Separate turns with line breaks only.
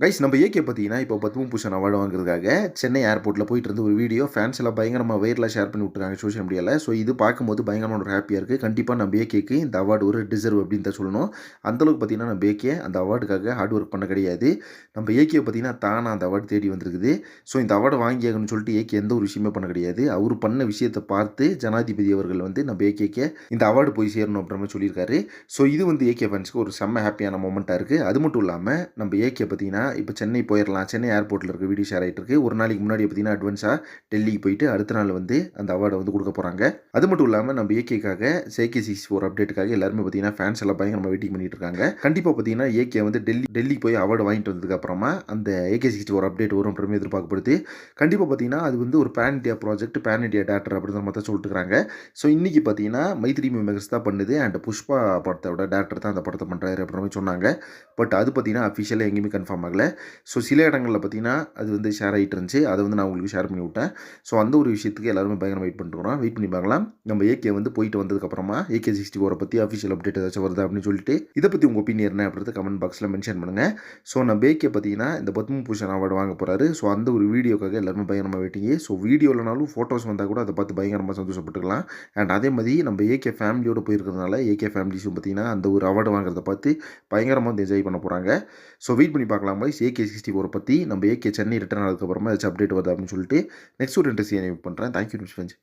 Guys நம்ம AK பார்த்தீங்கன்னா இப்போ பத்ம பூஷன் அவார்டு வாங்குறதுக்காக சென்னை ஏர்போர்ட்டில் போயிட்டு இருந்த ஒரு வீடியோ ஃபேன்ஸ் எல்லாம் பயங்கரமாக வைரலாக ஷேர் பண்ணி விட்டுருக்காங்க சோஷியல் மீடியாவில் ஸோ இது பார்க்கும்போது பயங்கரமான ஒரு ஹாப்பியாக இருக்குது கண்டிப்பாக நம்ம ஏகேக்கு இந்த அவார்டு ஒரு டிசர்வ் அப்படின்னு தான் சொல்லணும். அந்தளவுக்கு பார்த்தீங்கன்னா நம்ம ஏகே அந்த அவார்டுக்காக ஹார்ட் ஒர்க் பண்ண கிடையாது. நம்ம ஏகே பார்த்தீங்கன்னா தானாக அந்த அவார்டு தேடி வந்திருக்குது. ஸோ இந்த அவார்டு வாங்கியாகணும்னு சொல்லிட்டு ஏகே எந்த ஒரு விஷயமே பண்ண கிடையாது. அவர் பண்ண விஷயத்தை பார்த்து ஜனாதிபதி அவர்கள் வந்து நம்ம ஏகேக்கு இந்த அவார்டு போய் சேரணும் அப்படின்ற மாதிரி சொல்லியிருக்காரு. ஸோ இது வந்து ஏகே ஃபேன்ஸ்க்கு ஒரு செம்ம ஹாப்பியான மூமெண்ட்டாக இருக்குது அது மட்டும் இல்லாமல் நம்ம ஏகே பார்த்தீங்கன்னா இப்போ சென்னை போயிடலாம். சென்னை ஏர்போர்ட்டில் இருக்க வீடியோ ஷேர் ஆகிட்டு இருக்கு. ஒரு நாளைக்கு முன்னாடி பார்த்தீங்கன்னா அட்வான்ஸாக டெல்லிக்கு போயிட்டு அடுத்த நாள் வந்து அந்த அவார்டை வந்து கொடுக்க போகிறாங்க அது மட்டும் இல்லாமல் நம்ம ஏகேக்காக சேகே சிக்ஸ் ஃபோர் அப்டேட்டுக்காக எல்லாருமே பார்த்தீங்கன்னா ஃபேன்ஸ் எல்லாம் பயங்கரமாக வெயிட்டிங் பண்ணிட்டு இருக்காங்க. கண்டிப்பாக பார்த்தீங்கன்னா ஏகே வந்து டெல்லி டெல்லிக்கு போய் அவார்டு வாங்கிட்டு வந்ததுக்கப்புறமா அந்த ஏகே சிக்ஸ்டி ஃபோர் அப்டேட் வரும் அப்படின்னு எதிர்பார்க்கப்படுது. கண்டிப்பாக பார்த்தீங்கன்னா அது வந்து ஒரு pan India project pan India data அப்படின்னு மாதிரி தான் சொல்லிட்டு இருக்கிறாங்க ஸோ இன்றைக்கி பார்த்தீங்கன்னா மைத்ரி மெகர்ஸ் தான் பண்ணுது அண்ட் புஷ்பா படத்தோட டேரக்டர் தான் அந்த படத்தை பண்ணுறாரு அப்படின்னு சொன்னாங்க. பட் அது பார்த்தீங்கன்னா அஃபிஷியலாக எங்கேயுமே கன்ஃபார்ம் ஆகல. ஸோ சில இடங்களில் பார்த்தீங்கன்னா அது வந்து ஷேர் ஆகிட்டு இருந்துச்சு. அதை வந்து நான் உங்களுக்கு ஷேர் பண்ணி விட்டேன். ஸோ அந்த ஒரு விஷயத்துக்கு எல்லாருமே பயங்கரம் வெயிட் பண்ணிட்டுருக்கோம் வெயிட் பண்ணி பார்க்கலாம். நம்ம ஏகே வந்து போயிட்டு வந்ததுக்கப்புறமா ஏகே சிக்ஸ்டி ஃபோரை பற்றி அஃபிஷியல் அப்டேட் ஏதாச்சும் வருதா அப்படின்னு சொல்லிட்டு இதை பற்றி உங்கள் ஒப்பீனியன் என்ன அப்படின்றத கமெண்ட் பாக்ஸில் மென்ஷன் பண்ணுங்கள் ஸோ நம்ம ஏகே பார்த்தீங்கன்னா இந்த பத்ம பூஷன் அவார்டு வாங்க போகிறாரு ஸோ அந்த ஒரு வீடியோக்காக எல்லாருமே பயங்கரமாக வெயிட்டிங்க ஸோ வீடியோலனாலும் ஃபோட்டோஸ் வந்தால் கூட அதை பார்த்து பயங்கரமாக சந்தோஷப்பட்டுக்கலாம். அண்ட் அதே மாதிரி நம்ம ஏகே ஃபேமிலியோடு போயிருக்கிறதுனால ஏகே ஃபேமிலிஸும் பார்த்தீங்கன்னா அந்த ஒரு அவார்டு வாங்குறத பார்த்து பயங்கரமாக வந்து என்ஜாய் பண்ண போகிறாங்க ஸோ வெயிட் பண்ணி பார்க்கலாம்? பாய்ஸ் ஏகே சிக்ஸ்டி ஃபோரை பற்றி நம்ம ஏகே சென்னை ரிட்டர்ன் ஆனதுக்கப்புறமா ஏதாச்சும் அப்டேட் வருது அப்படின்னு சொல்லிட்டு நெக்ஸ்ட் ஒரு இன்ட்ரெஸ்ட் பண்ணுறேன் தேங்க்யூ மிஸ் ஃப்ரெண்ட்ஸ்